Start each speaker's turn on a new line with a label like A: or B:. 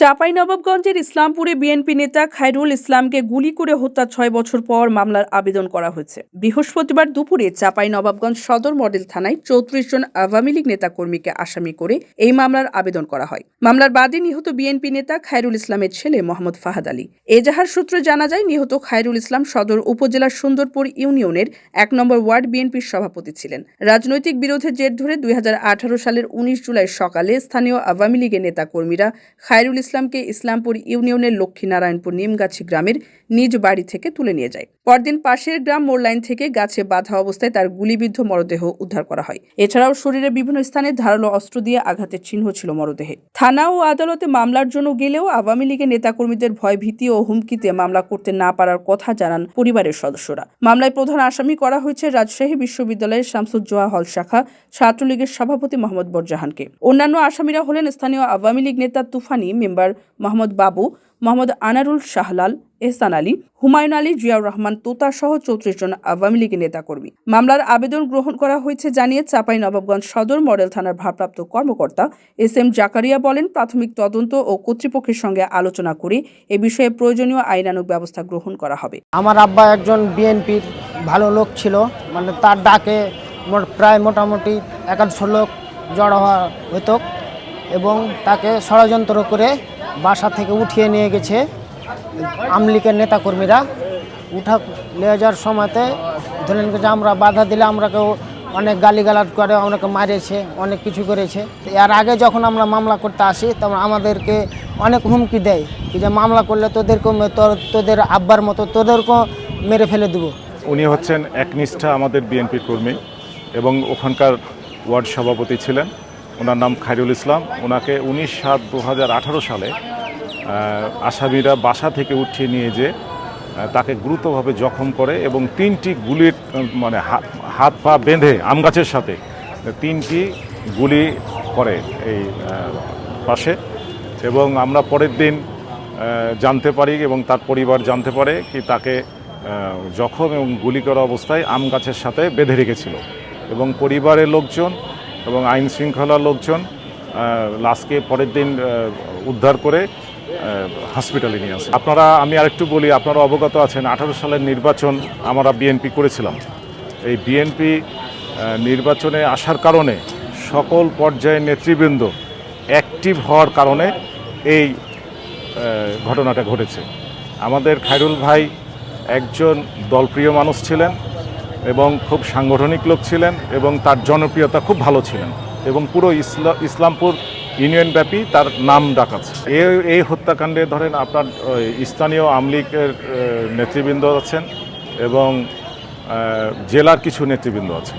A: চাঁপাইনবাবগঞ্জের ইসলামপুরে বিএনপি নেতা খায়রুল ইসলামকে গুলি করে হত্যা ছয় বছর পর মামলার আবেদন করা হয়েছে। বৃহস্পতিবার দুপুরে চাঁপাইনবাবগঞ্জ সদর মডেল থানায় চৌত্রিশ জন আওয়ামী লীগ নেতাকর্মীকে আসামি করে এই মামলার আবেদন করা হয়। মামলার বাদে নিহত বিএনপি নেতা খায়রুল ইসলামের ছেলে মোহাম্মদ ফাহাদ আলী। এজাহার সূত্রে জানা যায়, নিহত খায়রুল ইসলাম সদর উপজেলার সুন্দরপুর ইউনিয়নের এক নম্বর ওয়ার্ড বিএনপির সভাপতি ছিলেন। রাজনৈতিক বিরোধের জের ধরে দুই হাজার আঠারো সালের উনিশ জুলাই সকালে স্থানীয় আওয়ামী লীগের নেতাকর্মীরা খায়রুল ইসলামকে ইসলামপুর ইউনিয়নের লক্ষ্মীনারায়ণপুর নিমগাছি গ্রামের নিজ বাড়ি থেকে তুলে নিয়ে যায়। পরদিন পাশের গ্রাম মোড়লাইন থেকে গাছে বাঁধা অবস্থায় তার গুলিবিদ্ধ মরদেহ উদ্ধার করা হয়। এছাড়াও শরীরের বিভিন্ন স্থানে ধারালো অস্ত্র দিয়ে আঘাতের চিহ্ন ছিল মরদেহে। থানা ও আদালতে মামলার জন্য গেলেও আওয়ামী লীগের নেতাকর্মীদের ভয়, ভীতি ও হুমকিতে মামলা করতে না পারার কথা জানান পরিবারের সদস্যরা। মামলায় প্রধান আসামি করা হয়েছে রাজশাহী বিশ্ববিদ্যালয়ের শামসুজ্জোহা হল শাখা, ছাত্রলীগের সভাপতি মোহাম্মদ বরজাহানকে। অন্যান্য আসামিরা হলেন স্থানীয় আওয়ামী লীগ নেতা তুফানি, মেম্বার মোহাম্মদ বাবু, মোহাম্মদ আনারুল শাহলাল, এহসান আলী, হুমায়ুন আলী, জিয়াউর রহমান তোতা সহ চৌত্রিশ জন আওয়ামী লীগের নেতাকর্মী। মামলার আবেদন গ্রহণ করা হয়েছে জানিয়ে চাপাই নবাবগঞ্জ সদর মডেল থানার ভারপ্রাপ্ত কর্মকর্তা এস এম জাকারিয়া বলেন, প্রাথমিক তদন্ত ও কর্তৃপক্ষের সঙ্গে আলোচনা করে এ বিষয়ে প্রয়োজনীয় আইনানুগ ব্যবস্থা গ্রহণ করা হবে।
B: আমার আব্বা একজন বিএনপির ভালো লোক ছিল মানে তার ডাকে প্রায় মোটামুটি একাদশো লোক জড়ো হওয়া হতো। এবং তাকে ষড়যন্ত্র করে বাসা থেকে উঠিয়ে নিয়ে গেছে আমলিকের নেতাকর্মীরা। উঠা নিয়ে যাওয়ার সময়তে ধরেন যে আমরা বাধা দিলে আমরাকেও অনেক গালিগালাজ করে আমাকে মারিয়েছে অনেক কিছু করেছে। এর আগে যখন আমরা মামলা করতে আসি, তখন আমাদেরকে অনেক হুমকি দেয় যে মামলা করলে তোদেরকেও তোদের আব্বার মতো তোদেরকেও মেরে ফেলে দেবো।
C: উনি হচ্ছেন একনিষ্ঠা আমাদের বিএনপি কর্মী এবং ওখানকার ওয়ার্ড সভাপতি ছিলেন। ওনার নাম খাইরুল ইসলাম। ওনাকে উনিশ সাত দু আঠারো সালে আসামিরা বাসা থেকে উঠিয়ে নিয়ে যে তাকে গুরুতরভাবে জখম করে এবং তিনটি গুলির মানে হাত- হাত পা বেঁধে আম গাছের সাথে তিনটি গুলি করে এই পাশে। এবং আমরা পরের দিন জানতে পারি এবং তার পরিবার জানতে পারে কি তাকে জখম এবং গুলি করা অবস্থায় আম গাছের সাথে বেঁধে রেখেছিল। এবং পরিবারের লোকজন এবং আইন শৃঙ্খলার লোকজন লাশকে পরের দিন উদ্ধার করে হসপিটালে নিয়ে আসে। আপনারা, আমি আরেকটু বলি, আপনারা অবগত আছেন, আঠারো সালের নির্বাচন আমরা বিএনপি করেছিলাম। এই বিএনপি নির্বাচনে আসার কারণে সকল পর্যায়ের নেতৃবৃন্দ অ্যাক্টিভ হওয়ার কারণে এই ঘটনাটা ঘটেছে। আমাদের খায়রুল ভাই একজন দলপ্রিয় মানুষ ছিলেন এবং খুব সাংগঠনিক লোক ছিলেন এবং তার জনপ্রিয়তা খুব ভালো ছিলেন এবং পুরো ইসলা ইসলামপুর ইউনিয়ন ব্যাপী তার নাম ডাক আছে। এই হত্যাকাণ্ডে ধরেন আপনার স্থানীয় আমলিগের লীগের নেতৃবৃন্দ আছেন এবং জেলার কিছু নেতৃবৃন্দ আছেন।